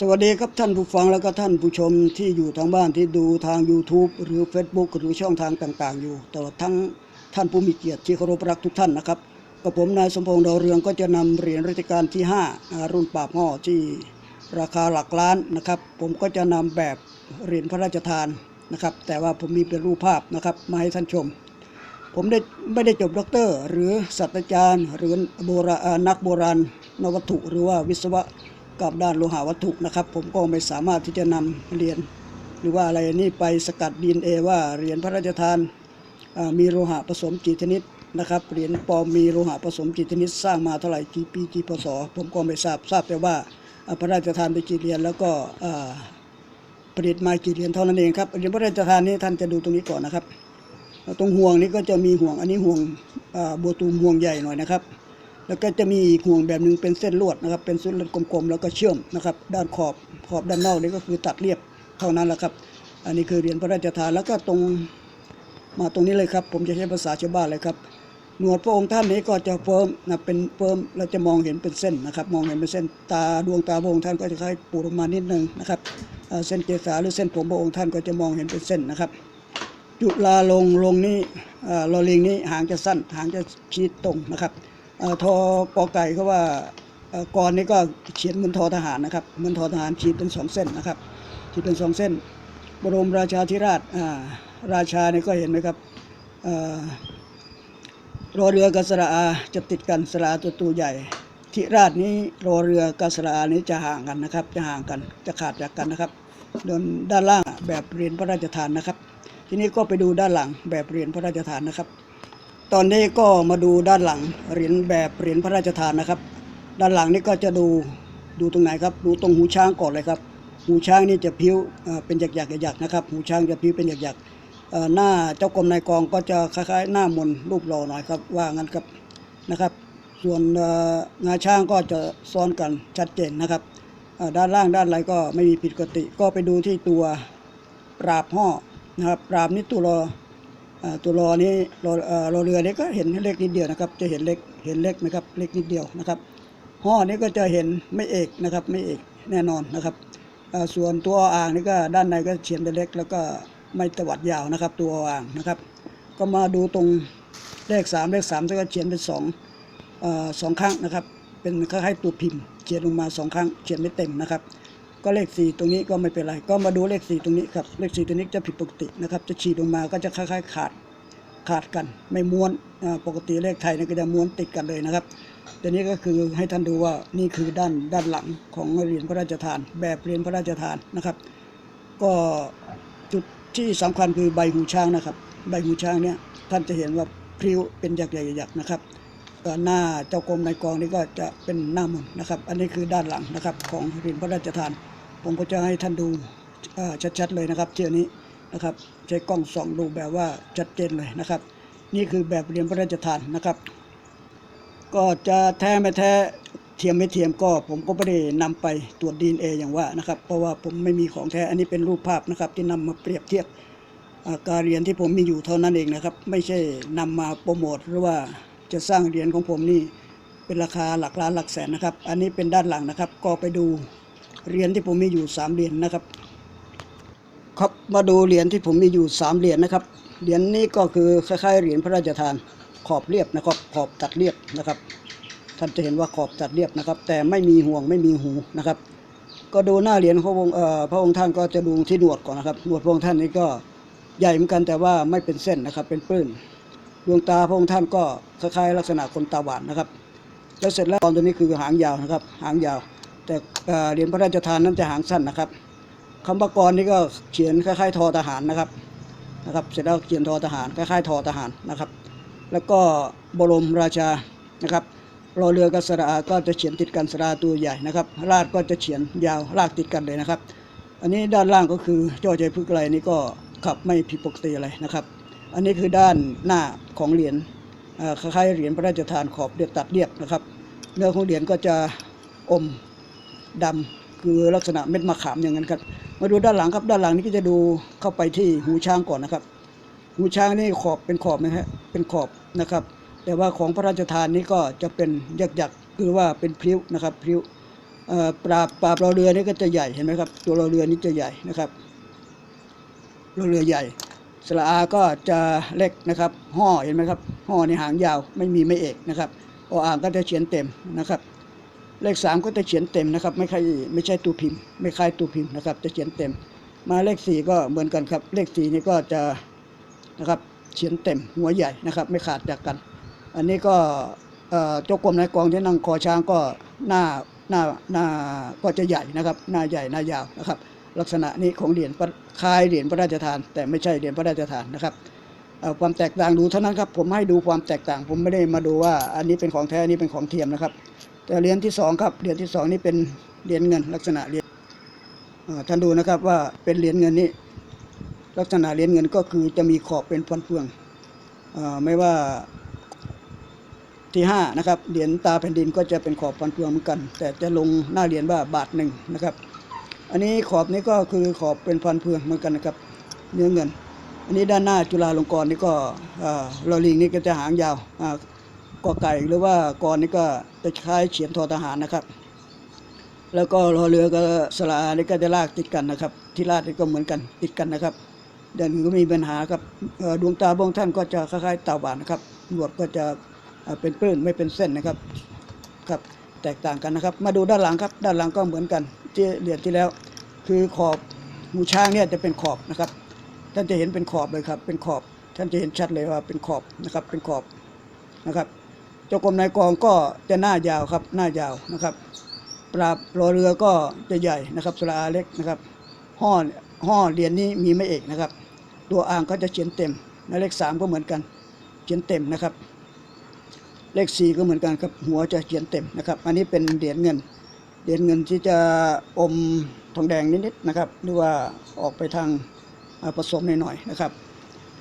สวัสดีครับท่านผู้ฟังแล้วก็ท่านผู้ชมที่อยู่ทางบ้านที่ดูทาง YouTube หรือ Facebook หรือช่องทางต่าง ๆ อยู่ตลอดทั้งท่านผู้มีเกียรติที่เคารพรักทุกท่านนะครับกับผมนายสมพงษ์ดาวเรืองก็จะนำเหรียญรัชกาลที่5อ่ารุ่นปาบห่อที่ราคาหลักล้านนะครับ ผมก็จะนำแบบเหรียญพระราชทานนะครับ แต่ว่าผมมีเป็นรูปภาพนะครับมาให้ท่านชม ผมได้ไม่ได้จบด็อกเตอร์ หรือศาสตราจารย์ หรือโบราณนักโบราณนวัตถุหรือว่าวิศวะ กับด้านโลหะวัตถุนะครับ ผมก็ไม่สามารถที่จะนำเหรียญหรือว่าอะไรนี่ไปสกัดดีเอว่าเหรียญพระราชทานมีโลหะผสมกี่ชนิดนะครับเหรียญปลอมมีโลหะผสมกี่ชนิดสร้างมาเท่าไหร่กี่ปีกี่พศผมก็ไม่ทราบทราบแต่ว่าพระราชทานไปกี่เหรียญแล้วก็ผลิตมากี่เหรียญเท่านั้นเองครับเหรียญพระราชทานนี้ท่านจะดูตรงนี้ก่อนนะครับตรงห่วงนี้ก็จะมีห่วงอันนี้ห่วงบัวตูมห่วงใหญ่หน่อยนะครับ แล้วก็จะมีอีกห่วงแบบหนึ่งเป็นเส้นลวดนะครับ เป็นเส้นลวดกลมๆ แล้วก็เชื่อมนะครับ ด้านขอบขอบด้านนอกนี่ก็คือตัดเรียบเท่านั้นแหละครับ อันนี้คือเหรียญพระราชทานแล้วก็ตรงมาตรงนี้เลยครับ ผมจะใช้ภาษาชาวบ้านเลยครับหนวดพระองค์ท่านนี้ก็จะเฟิร์มนะเป็นเฟิร์มเราจะมองเห็นเป็นเส้นนะครับ มองเห็นเป็นเส้นตาดวงตาพระองค์ท่านก็จะคล้ายปูดออกมานิดนึงนะครับเส้นเกษาหรือเส้นผมพระองค์ท่านก็จะมองเห็นเป็นเส้นนะครับ จุลาลงลงนี่เอ่อลอลิงนี่หางจะสั้นหางจะชีดตรงนะครับ ทอปอไก่เขาว่ากรนี่ก็เขียนเหมือนทอทหารนะครับเหมือนทอทหารขีดเป็นสองเส้นนะครับขีดเป็นสองเส้น บรมราชาธิราชราชานี่ก็เห็นไหมครับอรอเรือกับสระอาจะติดกันสระอาตัวตัวใหญ่ธิราชนี้รอเรือกับสระอานี้จะห่างกันนะครับ จะห่างกันจะขาดจากกันนะครับดนด้านล่างแบบเรียญพระราชทานนะครับ ทีนี้ก็ไปดูด้านหลังแบบเรียญพระราชทานนะครับ ตอนนี้ก็มาดูด้านหลังเหรียญแบบเหรียญพระราชทานนะครับ ด้านหลังนี่ก็จะดูดูตรงไหนครับ ดูตรงหูช้างก่อนเลยครับ หูช้างนี่จะพิ้วเป็นหยักๆหยักๆนะครับ หูช้างจะพิ้วเป็นหยักๆเอ่อหน้าเจ้ากรมนายกองก็จะคล้ายๆ หน้ามนรูปหล่อหน่อยครับ ว่างั้นครับนะครับ ส่วนงาช้างก็จะซ้อนกันชัดเจนนะครับด้านล่างด้านอะไรก็ไม่มีผิดปกติ ก็ไปดูที่ตัวปราบห่อนะครับปราบนี่ตัวรออ่า ตัวรอนี้รอเอ่อรอเรือนี่ก็เห็นเล็กนิดเดียวนะครับ จะเห็นเล็กเห็นเล็กไหมครับเล็กนิดเดียวนะครับห่อนี้ก็จะเห็นไม่เอกนะครับไม่เอกแน่นอนนะครับส่วนตัวอ่างนี่ก็ด้านในก็เขียนเป็นเล็ก แล้วก็ไม่ตวัดยาวนะครับ ตัวอ่างนะครับ ก็มาดูตรงเลขสามเลขสามก็เขียนเป็นสองสองครั้งนะครับ เป็นคล้ายๆตัวพิมพ์เขียนลงมาสองครั้งเขียนไม่เต็มนะครับ ก็เลขสี่ตรงนี้ก็ไม่เป็นไร ก็มาดูเลขสี่ตรงนี้ครับ เลขสี่ตัวนี้จะผิดปกตินะครับ จะฉีดลงมาก็จะคล้ายๆขาดขาดกัน ไม่ม้วนปกติเลขไทยเนี่ยก็จะม้วนติดกันเลยนะครับแต่นี้ก็คือให้ท่านดูว่านี่คือด้านด้านหลังของเหรียญพระราชทาน แบบเหรียญพระราชทานนะครับ ก็จุดที่สำคัญคือใบหูช้างนะครับ ใบหูช้างเนี่ยท่านจะเห็นว่าพริ้วเป็นหยักๆๆนะครับ ก็หน้าเจ้ากรมในกองนี่ก็จะเป็นหน้ามนนะครับ อันนี้คือด้านหลังนะครับของเหรียญพระราชทาน ผมก็จะให้ท่านดูชัดๆเลยนะครับเที่ยวนี้นะครับใช้กล้องส่องดูแบบว่าชัดเจนเลยนะครับ นี่คือแบบเหรียญพระราชทานนะครับ ก็จะแท้ไม่แท้เทียมไม่เทียมก็ผมก็ไม่ได้นำไปตรวจดีเออย่างว่านะครับ เพราะว่าผมไม่มีของแท้อันนี้เป็นรูปภาพนะครับ ที่นำมาเปรียบเทียบการเรียนที่ผมมีอยู่เท่านั้นเองนะครับ ไม่ใช่นำมาโปรโมทหรือว่า จะสร้างเหรียญของผมนี่เป็นราคาหลักล้านหลักแสนนะครับ อันนี้เป็นด้านหลังนะครับ ก็ไปดูเหรียญที่ผมมีอยู่สามเหรียญนะครับ ครับมาดูเหรียญที่ผมมีอยู่สามเหรียญนะครับเหรียญนี้ก็คือคล้ายๆเหรียญพระราชทานขอบเรียบนะครับ ขอบตัดเรียบนะครับ ท่านจะเห็นว่าขอบตัดเรียบนะครับ แต่ไม่มีห่วงไม่มีหูนะครับ ก็ดูหน้าเหรียญพระองค์พระองค์ท่านก็จะดูที่หนวดก่อนนะครับหนวดพระองค์ท่านนี้ก็ใหญ่เหมือนกันแต่ว่าไม่เป็นเส้นนะครับเป็นปื้น ดวงตาพระองค์ท่านก็คล้ายๆลักษณะคนตาหวานนะครับ แล้วเสร็จแล้วตอนตัวนี้คือหางยาวนะครับ หางยาว แต่เหรียญพระราชทานนั้นจะหางสั้นนะครับคำประกรณ์นี่ก็เขียนคล้ายๆทอทหารนะครับนะครับ เสร็จแล้วเขียนทอทหารคล้ายๆทอทหารนะครับ แล้วก็บรมราชานะครับรอเรือกับสระอาก็จะเขียนติดกันสระอาตัวใหญ่นะครับราดก็จะเขียนยาวลากติดกันเลยนะครับ อันนี้ด้านล่างก็คือจ้อใจพึกไรนี่ก็ขับไม่ผิดปกติอะไรนะครับ อันนี้คือด้านหน้าของเหรียญคล้ายๆเหรียญพระราชทานขอบเรียบตัดเรียบนะครับ เนื้อของเหรียญก็จะอมดำคือลักษณะเม็ดมะขามอย่างนั้นครับ มาดูด้านหลังครับด้านหลังนี่ก็จะดูเข้าไปที่หูช้างก่อนนะครับ หูช้างนี่ขอบเป็นขอบนะฮะเป็นขอบนะครับ แต่ว่าของพระราชทานนี่ก็จะเป็นหยักๆคือว่าเป็นพริ้วนะครับพริ้วปราบปราเรือนี่ก็จะใหญ่เห็นไหมครับ ตัวเรือนี่จะใหญ่นะครับเรือใหญ่ สระอาก็จะเล็กนะครับห่อเห็นไหมครับห่อในหางยาวไม่มีไม่เอกนะครับออ่างก็จะเขียนเต็มนะครับ เลขสามก็จะเขียนเต็มนะครับ ไม่ใช่ไม่ใช่ตัวพิมพ์ ไม่คล้ายตัวพิมพ์นะครับ จะเขียนเต็ม มาเลขสี่ก็เหมือนกันครับ เลขสี่นี่ก็จะนะครับเขียนเต็มหัวใหญ่นะครับ ไม่ขาดจากกัน อันนี้ก็เอ่อเจ้ากรมนายกองที่นั่งคอช้างก็หน้าหน้าหน้าก็จะใหญ่นะครับ หน้าใหญ่หน้ายาวนะครับ ลักษณะนี้ของเหรียญคล้ายเหรียญพระราชทาน แต่ไม่ใช่เหรียญพระราชทานนะครับความแตกต่างดูเท่านั้นครับผมให้ดูความแตกต่าง ผมไม่ได้มาดูว่าอันนี้เป็นของแท้อันนี้เป็นของเทียมนะครับ แต่เหรียญที่สองครับเหรียญที่สองนี่เป็นเหรียญเงิน ลักษณะเหรียญท่านดูนะครับว่าเป็นเหรียญเงินนี้ลักษณะเหรียญเงินก็คือจะมีขอบเป็นฟันเฟืองไม่ว่าที่ห้านะครับเหรียญตาแผ่นดินก็จะเป็นขอบฟันเฟืองเหมือนกัน แต่จะลงหน้าเหรียญว่าบาทหนึ่งนะครับ อันนี้ขอบนี้ก็คือขอบเป็นฟันเฟืองเหมือนกันนะครับ เนื้อเงิน อันนี้ด้านหน้าจุฬาลงกรณ์นี่ก็ลอลิงนี่ก็จะหางยาวกอไก่หรือว่ากรนี่ก็จะคล้ายเฉียนทอทหารนะครับ แล้วก็รอเรือกับสลานี่ก็จะลากติดกันนะครับ ที่ลาดนี่ก็เหมือนกันติดกันนะครับเดินก็มีปัญหาครับดวงตาบางท่านก็จะคล้ายๆตาหวานนะครับหนวดก็จะเป็นปื้นไม่เป็นเส้นนะครับครับ แตกต่างกันนะครับ มาดูด้านหลังครับ ด้านหลังก็เหมือนกันที่เรียนที่แล้ว คือขอบหูช้างเนี่ยจะเป็นขอบนะครับ ท่านจะเห็นเป็นขอบเลยครับ เป็นขอบ ท่านจะเห็นชัดเลยว่าเป็นขอบนะครับ เป็นขอบนะครับ เจ้ากรมนายกองก็จะหน้ายาวครับ หน้ายาวนะครับ ปราบรอเรือก็จะใหญ่นะครับสระอาเล็กนะครับห่อห่อเหรียญนี้มีไม่เอกนะครับ ตัวอ่างก็จะเขียนเต็มและเลขสามก็เหมือนกัน เขียนเต็มนะครับ เลขสี่ก็เหมือนกันครับ หัวจะเขียนเต็มนะครับ อันนี้เป็นเหรียญเงิน เหรียญเงินที่จะอมทองแดงนิดๆนะครับ หรือว่าออกไปทางผสมหน่อยๆนะครับ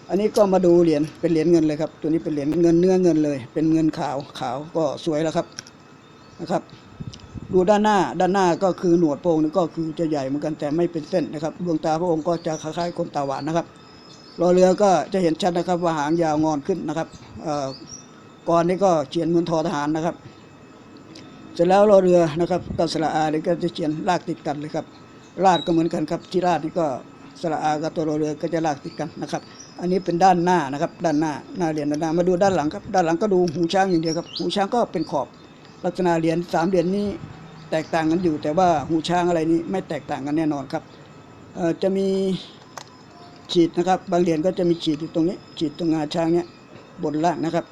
อันนี้ก็มาดูเหรียญ เป็นเหรียญเงินเลยครับ ตัวนี้เป็นเหรียญเงินเนื้อเงินเลย เป็นเงินขาวขาวก็สวยแล้วครับนะครับ ดูด้านหน้า ด้านหน้าก็คือหนวดโป่งนี่ก็คือจะใหญ่เหมือนกันแต่ไม่เป็นเส้นนะครับ ดวงตาพระองค์ก็จะคล้ายๆคนตาหวานนะครับรอเรือก็จะเห็นชัดนะครับว่าหางยาวงอนขึ้นนะครับเอ่อ ก่อนนี้ก็เขียนเหมือนทอทหารนะครับ เสร็จแล้วรอเรือนะครับก็สระอานี่ก็จะเขียนลากติดกันเลยครับลาดก็เหมือนกันครับ ที่ลาดนี่ก็สระอากับตัวรอเรือก็จะลากติดกันนะครับ อันนี้เป็นด้านหน้านะครับ ด้านหน้าหน้าเหรียญด้านหน้ามาดูด้านหลังครับ ด้านหลังก็ดูหูช้างอย่างเดียวครับหูช้างก็เป็นขอบลักษณะเหรียญสามเหรียญนี้แตกต่างกันอยู่ แต่ว่าหูช้างอะไรนี้ไม่แตกต่างกันแน่นอนครับจะมีฉีดนะครับ บางเหรียญก็จะมีฉีดอยู่ตรงนี้ฉีดตรงงาช้างเนี้ยบนล่างนะครับ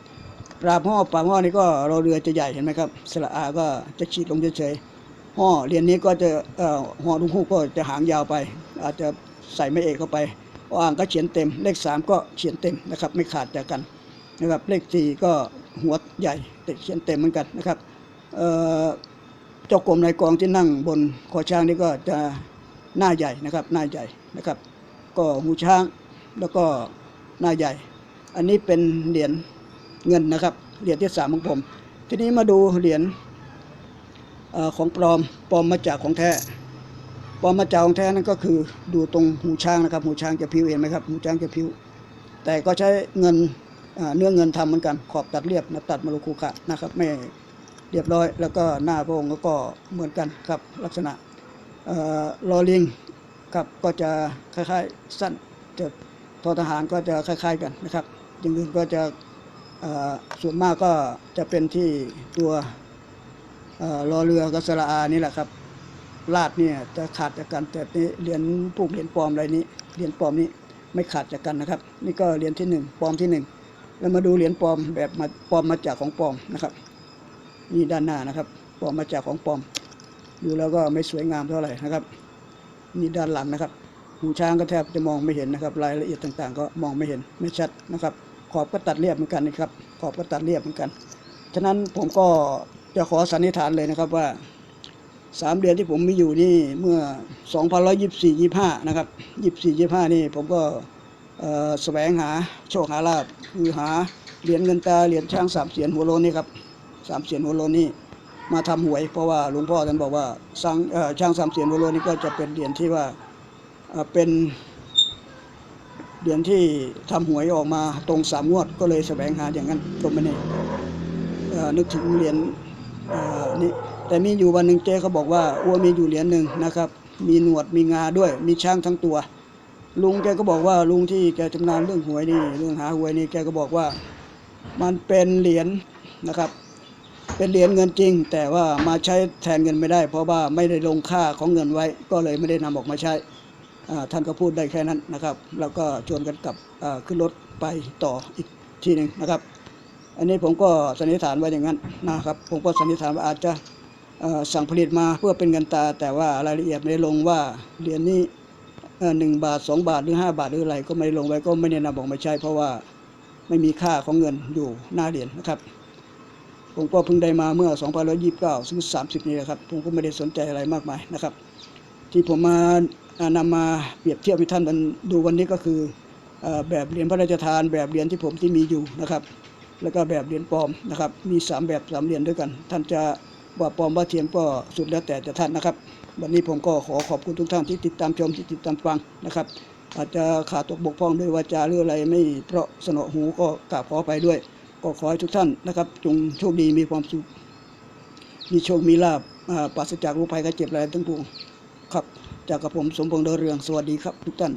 ราบห่อปราบห่อนี่ก็รอเรือจะใหญ่เห็นไหมครับ สระอาก็จะฉีดลงเฉยๆห่อเหรียญนี้ก็จะเอ่อห่อทุกคู่ก็จะหางยาวไป อาจจะใส่ไม่เอกเข้าไปอ่างก็เขียนเต็ม เลขสามก็เขียนเต็มนะครับ ไม่ขาดจากกันนะครับ เลขสี่ก็หัวใหญ่แต่เขียนเต็มเหมือนกันนะครับเอ่อเจ้ากรมนายกองที่นั่งบนคอช้างนี่ก็จะหน้าใหญ่นะครับหน้าใหญ่นะครับ ก็หูช้างแล้วก็หน้าใหญ่ อันนี้เป็นเหรียญ เงินนะครับ เหรียญที่สามของผม ทีนี้มาดูเหรียญของปลอมปลอมมาจากของแท้ปลอมมาจากของแท้นั่นก็คือดูตรงหูช้างนะครับ หูช้างจะพิ้วเห็นไหมครับหูช้างจะพิ้ว แต่ก็ใช้เงินเนื้อเงินทำเหมือนกันขอบตัดเรียบนะตัดมาโลคุขะนะครับไม่เรียบร้อย แล้วก็หน้าพระองค์ก็เหมือนกันครับลักษณะลอลิงครับก็จะคล้ายๆสั้นจะทอทหารก็จะคล้าย ๆกันนะครับอย่างอื่นก็จะ ส่วนมากก็จะเป็นที่ตัวเอ่อรอเรือกับสระอานี่แหละครับลาดเนี่ยจะขาดจากกันแต่นี่เหรียญพวกเหรียญปลอมอะไรนี้เหรียญปลอมนี้ไม่ขาดจากกันนะครับ นี่ก็เหรียญที่หนึ่งปลอมที่หนึ่งแล้วมาดูเหรียญปลอมแบบมาปลอมมาจากของปลอมนะครับนี่ด้านหน้านะครับปลอมมาจากของปลอม ดูแล้วก็ไม่สวยงามเท่าไหร่นะครับ นี่ด้านหลังนะครับหูช้างก็แทบจะมองไม่เห็นนะครับ รายละเอียดต่างๆ ก็มองไม่เห็นไม่ชัดนะครับ ขอบก็ตัดเรียบเหมือนกันนะครับ ขอบก็ตัดเรียบเหมือนกัน ฉะนั้นผมก็จะขอสันนิษฐานเลยนะครับว่าสามเดือนที่ผมมีอยู่นี่เมื่อ2,124 25นะครับ24 25นี่ผมก็แสวงหาโชคหาลาภคือหาเหรียญเงินตาเหรียญช้างสามเสียนหัวโลนนี่ครับสามเสียนหัวโลนนี่มาทำหวย เพราะว่าหลวงพ่อท่านบอกว่าสร้างเอ่างสามเสียนหัวโลนนี่ก็จะเป็นเหรียญที่ว่าเป็น เหรียญที่ทำหวยออกมาตรงสามงวดก็เลยแสวงหาอย่างนั้นก็ไม่แน่เอ่อนึกถึงเหรียญนี่แต่มีอยู่วันหนึ่งเจ๊เขาบอกว่าอ้วมีอยู่เหรียญหนึ่งนะครับ มีหนวดมีงาด้วย มีช้างทั้งตัว ลุงแกก็บอกว่าลุงที่แกชำนาญเรื่องหวยนี่เรื่องหาหวยนี่แกก็บอกว่า มันเป็นเหรียญนะครับ เป็นเหรียญเงินจริง แต่ว่ามาใช้แทนเงินไม่ได้ เพราะว่าไม่ได้ลงค่าของเงินไว้ ก็เลยไม่ได้นำออกมาใช้ ท่านก็พูดได้แค่นั้นนะครับแล้วก็ชวนกันกลับขึ้นรถไปต่ออีกทีหนึ่งนะครับ อันนี้ผมก็สันนิษฐานไว้อย่างนั้นนะครับผมก็สันนิษฐานว่าอาจจะสั่งผลิตมาเพื่อเป็นเงินตา แต่ว่ารายละเอียดไม่ลงว่าเหรียญนี้หนึ่งบาทสองบาทหรือห้าบาทหรืออะไรก็ไม่ลงไว้ก็ไม่ได้นำออกไมาใช้เพราะว่าไม่มีค่าของเงินอยู่หน้าเหรียญนะครับ ผมก็เพิ่งได้มาเมื่อ2529ซึ่ง30 นี้แหละครับ ผมก็ไม่ได้สนใจอะไรมากมายนะครับ ที่ผมมา นำมาเปรียบเทียบให้ท่านมันดูวันนี้ก็คืออแบบเหรียญพระราชทาน แบบเหรียญที่ผมที่มีอยู่นะครับ แล้วก็แบบเหรียญปลอมนะครับ มีสามแบบสามเหรียญด้วยกัน ท่านจะว่าปลอมว่าเทียมก็สุดแล้วแต่จะท่านนะครับ วันนี้ผมก็ขอขอบคุณทุกท่านที่ติดตามชมที่ติดตามฟังนะครับ อาจจะขาดตกบกพร่องด้วยวาจาหรืออะไรไม่เพราะสนอหูก็กราบขอไปด้วย ก็ขอให้ทุกท่านนะครับ จงโชคดีมีความสุขมีโชคมีลาบปราศจากโรคภัยไข้เจ็บอะไรทั้งปวงครับ จากกับผมสมพงษ์ดเรือง สวัสดีครับทุกท่าน